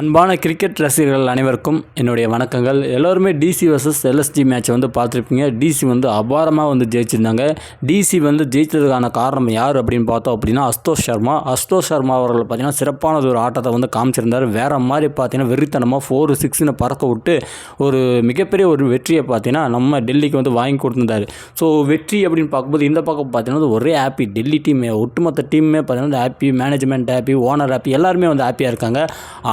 அன்பான கிரிக்கெட் ரசிகர்கள் அனைவருக்கும் என்னுடைய வணக்கங்கள். எல்லோருமே டிசி வர்சஸ் எல்எஸ்ஜி மேட்ச் வந்து பார்த்துருப்பீங்க. டிசி வந்து அபாரமாக வந்து ஜெயிச்சிருந்தாங்க. டிசி வந்து ஜெயித்ததுக்கான காரணம் யார் அப்படின்னு பார்த்தோம் அப்படின்னா அஸ்தோஷ் சர்மா. அஸ்தோஷ் சர்மா அவர்கள் பார்த்தீங்கன்னா சிறப்பானது ஒரு ஆட்டத்தை வந்து காமிச்சிருந்தார். வேறு மாதிரி பார்த்தீங்கன்னா வெறித்தனமாக ஃபோர் சிக்ஸ்னு பறக்க விட்டு ஒரு மிகப்பெரிய ஒரு வெற்றியை பார்த்தீங்கன்னா நம்ம டெல்லிக்கு வந்து வாங்கி கொடுத்துருந்தாரு. ஸோ வெற்றி அப்படின்னு பார்க்கும்போது இந்த பக்கம் பார்த்தீங்கன்னா ஒரே ஹாப்பி டெல்லி டீம் ஒட்டுமொத்த டீமுமே பார்த்தீங்கன்னா happy management happy owner happy எல்லாருமே வந்து ஹாப்பியாக இருக்காங்க.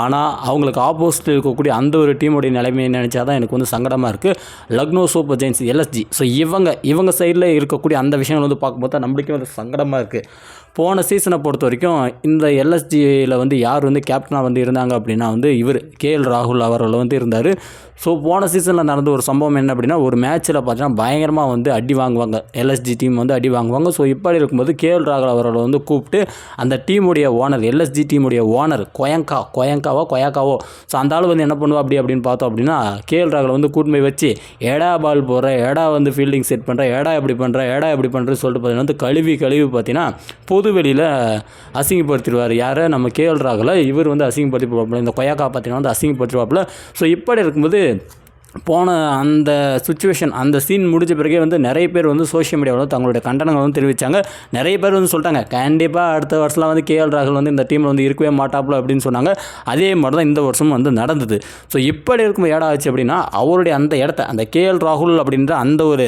ஆனால் அவங்களுக்கு ஆப்போசிட் இருக்கக்கூடிய அந்த ஒரு டீமுடைய நிலைமையை நினச்சா தான் எனக்கு வந்து சங்கடமாக இருக்குது Lucknow super giants LSG so இவங்க இவங்க சைடில் இருக்கக்கூடிய அந்த விஷயங்கள் வந்து பார்க்கும்போது தான் நம்மளுக்கே வந்து சங்கடமாக இருக்குது போன சீசனை பொறுத்த வரைக்கும் இந்த எல்எஸ்ஜியில் வந்து யார் வந்து கேப்டனாக வந்து இருந்தாங்க அப்படின்னா வந்து இவர் கேஎல் ராகுல் அவர்கள் வந்து இருந்தார். ஸோ போன சீசனில் நடந்த ஒரு சம்பவம் என்ன அப்படின்னா ஒரு மேட்ச்சில் பார்த்தீங்கன்னா பயங்கரமாக வந்து அடி வாங்குவாங்க. எல்எஸ்ஜி டீம் வந்து அடி வாங்குவாங்க. ஸோ இப்படி இருக்கும்போது கேஎல் ராகுல் அவர்களை வந்து கூப்பிட்டு அந்த டீமுடைய ஓனர் எல்எஸ்ஜி டீமுடைய ஓனர் கொயங்கா கொயங்காவோ கொயாக்காவோ? ஸோ அந்த ஆள் வந்து என்ன பண்ணுவா அப்படி அப்படின்னு பார்த்தோம் அப்படின்னா கேஎல் ராகுல் வந்து கூட்டு வச்சு ஏடா பால் போடுற ஏடா வந்து ஃபீல்டிங் செட் பண்ணுற ஏடா எப்படி பண்ணுற ஏடா எப்படி பண்ணுறேன்னு சொல்லிட்டு பார்த்தீங்கன்னா வந்து கழுவி கழுவி பார்த்தீங்கன்னா பொது வெளியில் அசிங்கப்படுத்திடுவார். யாரை? நம்ம கேஎல் ராகுல இவர் வந்து அசிங்கப்படுத்தி இந்த கொயாக்கா பார்த்தீங்கன்னா வந்து அசிங்கப்படுத்திடுவாப்புல. ஸோ இப்படி இருக்கும்போது போன அந்த சுச்சுவேஷன் அந்த சீன் முடிஞ்ச பிறகே வந்து நிறைய பேர் வந்து சோஷியல் மீடியாவில் தங்களுடைய கண்டனங்கள் வந்து தெரிவித்தாங்க நிறைய பேர் வந்து சொல்லிட்டாங்க கண்டிப்பாக அடுத்த வருஷம்லாம் வந்து கேஎல் ராகுல் வந்து இந்த டீமில் வந்து இருக்கவே மாட்டாப்புல அப்படின்னு சொன்னாங்க. அதே மாதிரி தான் இந்த வருஷம் வந்து நடந்தது. ஸோ இப்படி இருக்கும் ஏடா ஆச்சு அப்படின்னா அவருடைய அந்த இடத்த அந்த கேஎல் ராகுல் அப்படின்ற அந்த ஒரு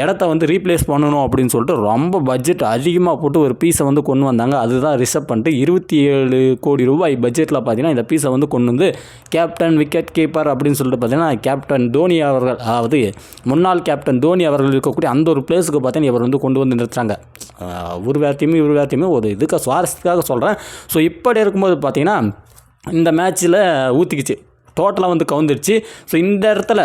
இடத்த வந்து ரீப்ளேஸ் பண்ணணும் அப்படின்னு சொல்லிட்டு ரொம்ப பட்ஜெட் அதிகமாக போட்டு ஒரு பீஸை வந்து கொண்டு வந்தாங்க. அதுதான் ரிசர்வ் பண்ணிட்டு இருபத்தி ஏழு கோடி ரூபாய் பட்ஜெட்டில் பார்த்தீங்கன்னா இந்த பீஸை வந்து கொண்டு வந்து கேப்டன் விக்கெட் கீப்பர் அப்படின்னு சொல்லிட்டு பார்த்தீங்கன்னா கேப்டன் தோனி அவர்கள் அதாவது முன்னாள் கேப்டன் தோனி அவர்கள் இருக்கக்கூடிய அந்த ஒரு பிளேஸுக்கு பார்த்தீங்கன்னா இவர் வந்து கொண்டு வந்து நிறுத்துறாங்க. ஒரு வேர்த்தையுமே இவர் வேர்த்தையுமே ஒரு இதுக்கு சுவாரஸ்யத்துக்காக சொல்கிறேன் ஸோ இப்படி இருக்கும்போது பார்த்தீங்கன்னா இந்த மேட்ச்சில் ஊற்றிக்கிச்சு டோட்டலாக வந்து கவுந்துருச்சு. ஸோ இந்த இடத்துல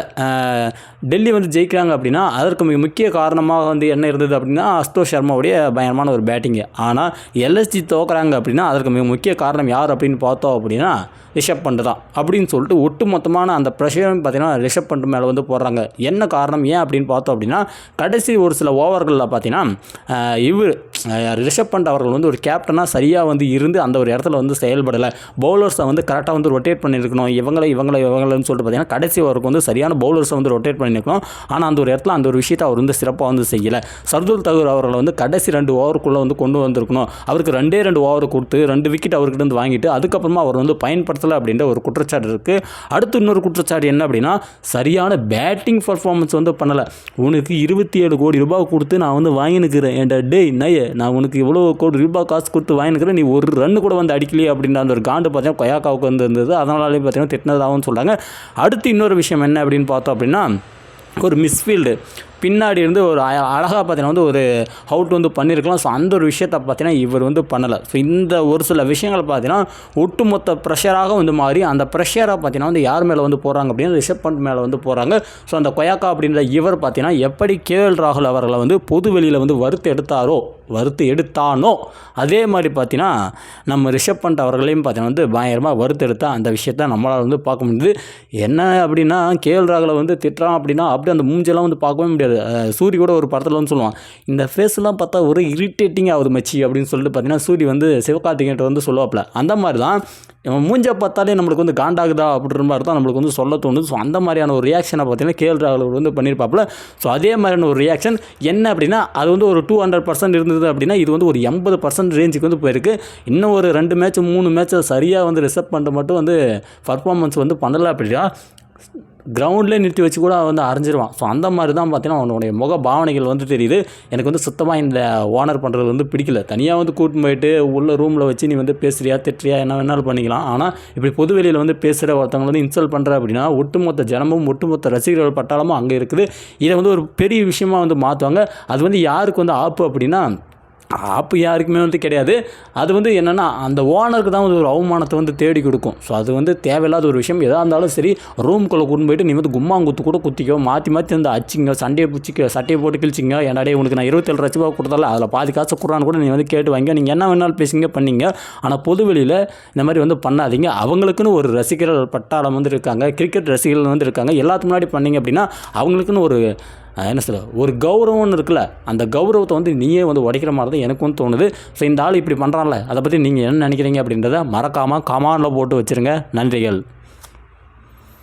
டெல்லி வந்து ஜெயிக்கிறாங்க அப்படின்னா அதற்கு மிக முக்கிய காரணமாக வந்து என்ன இருந்தது அப்படின்னா அஸ்தோஷ் சர்மாவுடைய பயங்கரமான ஒரு பேட்டிங்கு ஆனால் எல்எஸ்ஜி தோக்குறாங்க அப்படின்னா அதற்கு மிக முக்கிய காரணம் யார் அப்படின்னு பார்த்தோம் அப்படின்னா ரிஷப் பண்ட் தான். அப்படின்னு சொல்லிட்டு ஒட்டு மொத்தமான அந்த ப்ரெஷரும் பார்த்தீங்கன்னா ரிஷப் பண்ட் மேலே வந்து போடுறாங்க. என்ன காரணம்? ஏன் அப்படின்னு பார்த்தோம் அப்படின்னா கடைசி ஒரு சில ஓவர்களில் பார்த்தீங்கன்னா இவர் ரிஷப் பண்ட் அவர்கள் வந்து ஒரு கேப்டனாக சரியாக வந்து இருந்து அந்த ஒரு இடத்துல வந்து செயல்படலை. பவுலர்ஸை வந்து கரெக்டாக வந்து ரொட்டேட் பண்ணியிருக்கணும். இவங்களை இவங்களை இவங்களைன்னு சொல்லிட்டு பார்த்தீங்கன்னா கடைசி ஓவருக்கு வந்து சரியான பவுலர்ஸை வந்து ரொட்டேட் பண்ணியிருக்கணும். ஆனால் அந்த ஒரு இடத்துல அந்த ஒரு விஷயத்தை அவர் வந்து சிறப்பாக வந்து செய்யலை. சர்துல் தகூர் அவர்களை வந்து கடைசி ரெண்டு ஓவருக்குள்ளே வந்து கொண்டு வந்திருக்கணும். அவருக்கு ரெண்டே ரெண்டு ஓவர் கொடுத்து ரெண்டு விக்கெட் அவர்கிட்ட இருந்து வாங்கிட்டு அதுக்கப்புறமா அவர் வந்து பயன்படுத்தலை அப்படின்ற ஒரு குற்றச்சாட்டு இருக்குது அடுத்து இன்னொரு குற்றச்சாட்டு என்ன அப்படின்னா சரியான பேட்டிங் பர்ஃபார்மன்ஸ் வந்து பண்ணலை. உனக்கு இருபத்தி ஏழு கோடி ரூபாய் கொடுத்து நான் வந்து வாங்கினுக்கிறேன். என்ட டே நய நான் உனக்கு இவ்வளோ கோடி ரூபாய் காசு கொடுத்து வாங்கினுக்கிறேன் நீ ஒரு ரன் கூட வந்து அடிக்கலையே அப்படின்ற அந்த ஒரு காண்டு பார்த்தீங்கன்னா கொயாக்காவுக்கு வந்து இருந்தது அதனாலே பார்த்தீங்கன்னா திட்டினதாகவும் சொல்கிறாங்க அடுத்து இன்னொரு விஷயம் என்ன அப்படின்னு பார்த்தோம் அப்படின்னா ஒரு மிஸ்ஃபீல்டு பின்னாடி இருந்து ஒரு அழகாக பார்த்தீங்கன்னா வந்து ஒரு அவுட் வந்து பண்ணியிருக்கலாம் ஸோ அந்த ஒரு விஷயத்தை பார்த்தீங்கன்னா இவர் வந்து பண்ணலை. ஸோ இந்த ஒரு சில விஷயங்கள் பார்த்தீங்கன்னா ஒட்டுமொத்த ப்ரெஷராக வந்து மாறி அந்த ப்ரெஷராக பார்த்தீங்கன்னா வந்து யார் மேலே வந்து போகிறாங்க அப்படின்னா ரிஷப் பண்ட் மேலே வந்து போகிறாங்க ஸோ அந்த கொயாக்கா அப்படின்ற இவர் பார்த்தீங்கன்னா எப்படி கே எல் ராகுல் அவர்களை வந்து பொது வெளியில் வந்து வறுத்து எடுத்தாரோ வறுத்து எடுத்தானோ அதே மாதிரி பார்த்தீங்கன்னா நம்ம ரிஷப் பண்ட் அவர்களையும் பார்த்தீங்கன்னா வந்து பயங்கரமாக வறுத்து எடுத்தால் அந்த விஷயத்த நம்மளால் வந்து பார்க்க முடியுது. என்ன அப்படின்னா கே எல் ராகுலை வந்து திட்டுறான் அப்படின்னா அப்படி அந்த மூஞ்செல்லாம் வந்து பார்க்கவே முடியாது. அஹ் சூரி கூட ஒரு படத்தில் வந்து சொல்லுவான் இந்த ஃபேஸ்லாம் பார்த்தா ஒரு இரிட்டேட்டிங் ஆகுது மச்சி அப்படின்னு சொல்லிட்டு பார்த்தீங்கன்னா சூரி வந்து சிவகார்த்திகேயன்ட்ட வந்து சொல்லுவாப்ல. அந்த மாதிரி தான் நம்ம மூஞ்ச பார்த்தாலே நம்மளுக்கு வந்து காண்டாகுதா அப்படின்ற மாதிரி தான் நம்மளுக்கு வந்து சொல்ல தோணுது. ஸோ அந்த மாதிரியான ஒரு ரியாக்ஷனை பார்த்தீங்கன்னா கேஎல் ராகுல் வந்து பண்ணியிருப்பாப்புல ஸோ அதே மாதிரியான ஒரு ரியாக்ஷன் என்ன அப்படின்னா அது வந்து ஒரு டூ ஹண்ட்ரட் பர்சன்ட் இருந்தது அப்படின்னா இது வந்து ஒரு எண்பது பர்சன்ட் ரேஞ்சுக்கு வந்து போயிருக்கு. இன்னும் ஒரு ரெண்டு மேட்ச் மூணு மேட்ச்சை சரியாக வந்து ரிசர்வ் பண்ணிட்டு மட்டும் வந்து பர்ஃபார்மன்ஸ் வந்து பண்ணலை அப்படின்னா கிரவுண்ட்லேயே நிறுத்தி வச்சு கூட அவன் வந்து அரைஞ்சிருவான். ஸோ அந்த மாதிரி தான் பார்த்தீங்கன்னா அவனுடைய முக பாவனைகள் வந்து தெரியுது. எனக்கு வந்து சுத்தமாக இந்த ஓனர் பண்ணுறது வந்து பிடிக்கல. தனியாக வந்து கூட்டின்னு போயிட்டு உள்ள ரூமில் வச்சு நீ வந்து பேசுறியா திட்டுறியா என்ன வேணாலும் பண்ணிக்கலாம். ஆனால் இப்படி பொது வெளியில் வந்து பேசுகிற ஒருத்தவங்க வந்து இன்சல்ட் பண்ணுற அப்படின்னா ஒட்டுமொத்த ஜனமும் ஒட்டுமொத்த ரசிகர்கள் பட்டாளமும் அங்கே இருக்குது. இதை வந்து ஒரு பெரிய விஷயமாக வந்து மாற்றுவாங்க அது வந்து யாருக்கு வந்து ஆப்பு அப்படின்னா ஆப்பு யாருக்குமே வந்து கிடையாது. அது வந்து என்னென்னா அந்த ஓனருக்கு தான் வந்து ஒரு அவமானத்தை வந்து தேடி கொடுக்கும். ஸோ அது வந்து தேவையில்லாத ஒரு விஷயம். எதாக இருந்தாலும் சரி ரூம்குள்ளே கொண்டு போயிட்டு நீ வந்து கும்மாங்குத்து கூட குத்திக்கோ. மாற்றி மாற்றி வந்து அச்சிங்க சண்டையை பிடிச்சிக்க சட்டையை போட்டு கிழிச்சிங்க என்னடே உனக்கு நான் இருபத்தேழு லட்ச ரூபா கொடுத்தால அதில் பாதி காசு கொடுறான்னு கூட நீ வந்து கேட்டு வாங்க நீங்கள் என்ன வேணாலும் பேசுங்க பண்ணீங்க. ஆனால் பொது வெளியில் இந்த மாதிரி வந்து பண்ணாதீங்க. அவங்களுக்குன்னு ஒரு ரசிகர்கள் பட்டாளம் வந்து இருக்காங்க. கிரிக்கெட் ரசிகர்கள் வந்து இருக்காங்க. எல்லாத்துக்கு முன்னாடி பண்ணீங்க அப்படின்னா அவங்களுக்குன்னு ஒரு என்ன சொல்ல ஒரு கௌரவம்னு இருக்குல்ல அந்த கௌரவத்தை வந்து நீயே வந்து உடைக்கிற மாதிரி தான் எனக்கும் தோணுது. ஸோ இந்த ஆள் இப்படி பண்ணுறான்ல அதை பற்றி நீங்கள் என்ன நினைக்கிறீங்க அப்படின்றத மறக்காமல் கமானில் போட்டு வச்சுருங்க. நன்றிகள்.